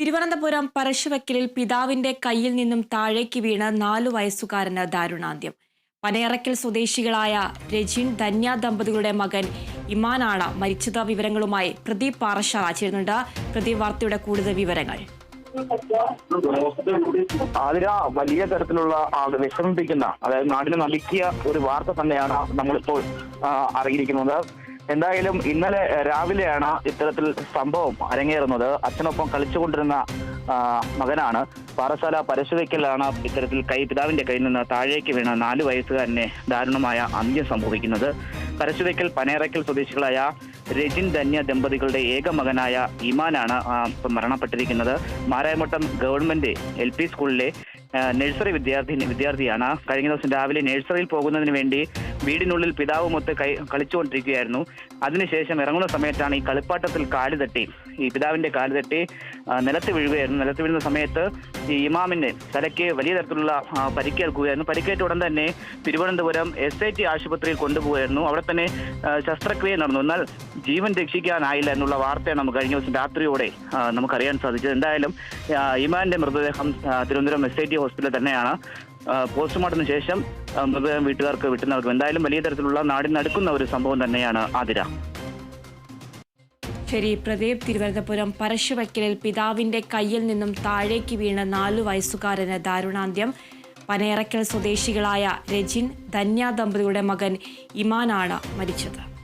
തിരുവനന്തപുരം പരശുവക്കലിൽ പിതാവിന്റെ കയ്യിൽ നിന്നും താഴേക്ക് വീണ് നാലു വയസ്സുകാരന് ദാരുണാന്ത്യം. പനയറക്കൽ സ്വദേശികളായ രജിൻ ധന്യ ദമ്പതികളുടെ മകൻ ഇമാനാണ് മരിച്ചത. വിവരങ്ങളുമായി പ്രദീപ് പാറശാല ചേരുന്നുണ്ട്. പ്രദീപ് വാർത്തയുടെ കൂടുതൽ വിവരങ്ങൾ. അതിര വലിയ തരത്തിലുള്ള വിഷമിപ്പിക്കുന്ന അതായത് നാടിനെ നടുക്കിയ ഒരു വാർത്ത തന്നെയാണ് നമ്മളിപ്പോൾ അറിയിരിക്കുന്നത് എന്തായാലും ഇന്നലെ രാവിലെയാണ് ഇത്തരത്തിൽ സംഭവം അരങ്ങേറുന്നത്. അച്ഛനൊപ്പം കളിച്ചുകൊണ്ടിരുന്ന മകനാണ് പാറശാല പരശുവയ്ക്കലാണ് ഇത്തരത്തിൽ കൈ പിതാവിന്റെ കയ്യിൽ നിന്ന് താഴേക്ക് വീണ നാല് വയസ്സുകാരനെ ദാരുണമായ അന്ത്യം സംഭവിക്കുന്നത്. പരശുവയ്ക്കൽ പനേറയ്ക്കൽ സ്വദേശികളായ രജിൻ ധന്യ ദമ്പതികളുടെ ഏക മകനായ ഇമാനാണ് മരണപ്പെട്ടിരിക്കുന്നത്. മാരായമട്ടം ഗവൺമെന്റ് എൽ പി സ്കൂളിലെ നഴ്സറി വിദ്യാർത്ഥി വിദ്യാർത്ഥിയാണ്. കഴിഞ്ഞ ദിവസം രാവിലെ നഴ്സറിയിൽ പോകുന്നതിന് വേണ്ടി വീടിനുള്ളിൽ പിതാവുമൊത്ത് കൈ കളിച്ചുകൊണ്ടിരിക്കുകയായിരുന്നു. അതിനുശേഷം ഇറങ്ങുന്ന സമയത്താണ് ഈ കളിപ്പാട്ടത്തിൽ കാൽ തട്ടി. ഈ പിതാവിന്റെ കാൽ തട്ടി നിലത്ത് വീഴുകയായിരുന്നു. നിലത്ത് വീഴുന്ന സമയത്ത് ഈ ഇമാമിന്റെ തലയ്ക്ക് വലിയ തരത്തിലുള്ള പരിക്കേൽക്കുകയായിരുന്നു. പരിക്കേറ്റ ഉടൻ തന്നെ തിരുവനന്തപുരം എസ് ഐ ടി ആശുപത്രിയിൽ കൊണ്ടുപോകുകയായിരുന്നു. അവിടെ തന്നെ ശസ്ത്രക്രിയ നടന്നു. എന്നാൽ ജീവൻ രക്ഷിക്കാനായില്ല എന്നുള്ള വാർത്തയാണ് നമുക്ക് കഴിഞ്ഞ ദിവസം രാത്രിയോടെ നമുക്കറിയാൻ സാധിച്ചത്. എന്തായാലും ഇമാന്റെ മൃതദേഹം തിരുവനന്തപുരം എസ് ഐ ടി ഹോസ്പിറ്റലിൽ തന്നെയാണ്. ആ, പോസ്റ്റ്മോർട്ടത്തിന് ശേഷം മൃതദേഹം വീട്ടുകാർക്ക് വിട്ടു നൽകും എന്തായാലും വലിയ തരത്തിലുള്ള നാടിനടുക്കുന്ന ഒരു സംഭവം തന്നെയാണ് ആതിര. ശരി പ്രദീപ് തിരുവനന്തപുരം പരശുവയ്ക്കലിൽ പിതാവിന്റെ കയ്യിൽ നിന്നും താഴേക്ക് വീണ നാലു വയസ്സുകാരന് ദാരുണാന്ത്യം. പനയറക്കൽ സ്വദേശികളായ രജിൻ ധന്യ ദമ്പതിയുടെ മകൻ ഇമാനാണ് മരിച്ചത്.